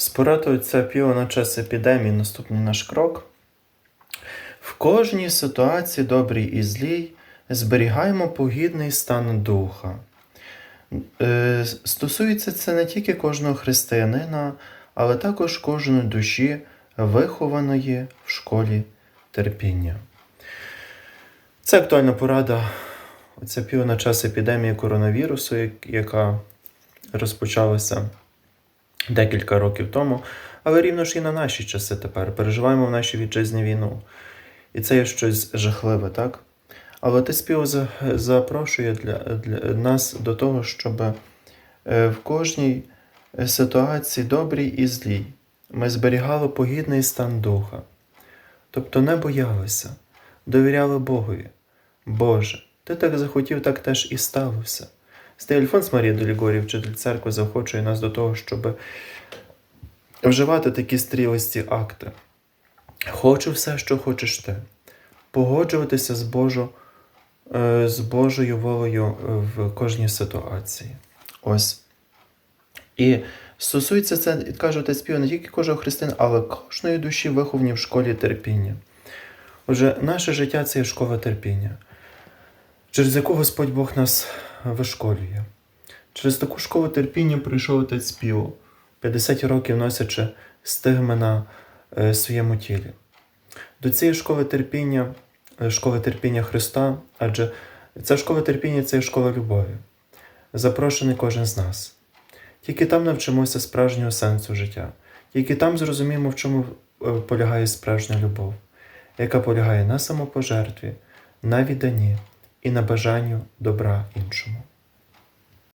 З поради отця Піо на час епідемії наступний наш крок. В кожній ситуації, добрій і злій, зберігаємо погідний стан духа. Е, Стосується це не тільки кожного християнина, але також кожної душі, вихованої в школі терпіння. Це актуальна порада отця Піо на час епідемії коронавірусу, яка розпочалася декілька років тому, але рівно ж і на наші часи тепер. Переживаємо в нашій вітчизні війну. І це є щось жахливе, так? Але ти спів запрошує для, для нас до того, щоб е, в кожній ситуації, добрій і злій, ми зберігали погідний стан духа. Тобто не боялися, довіряли Богові. Боже, ти так захотів, так теж і сталося. Стей Марія Долігорі, вчитель церкви, заохочує нас до того, щоб вживати такі стрілисті акти. Хочу все, що хочеш ти. Погоджуватися з, Божо, е, з Божою волею в кожній ситуації. Ось. І стосується це, каже отець Піо, не тільки кожного християна, але кожної душі виховані в школі терпіння. Отже, наше життя це є школа терпіння, через яку Господь Бог нас вишколює. Через таку школу терпіння прийшов отець Піо, 50 років носячи стигми на е, своєму тілі. До цієї школи терпіння, е, школи терпіння Христа, адже ця школа терпіння це школа любові, запрошений кожен з нас. Тільки там навчимося справжнього сенсу життя, тільки там зрозуміємо, в чому е, полягає справжня любов, яка полягає на самопожертві, на відданні і на бажанню добра іншому.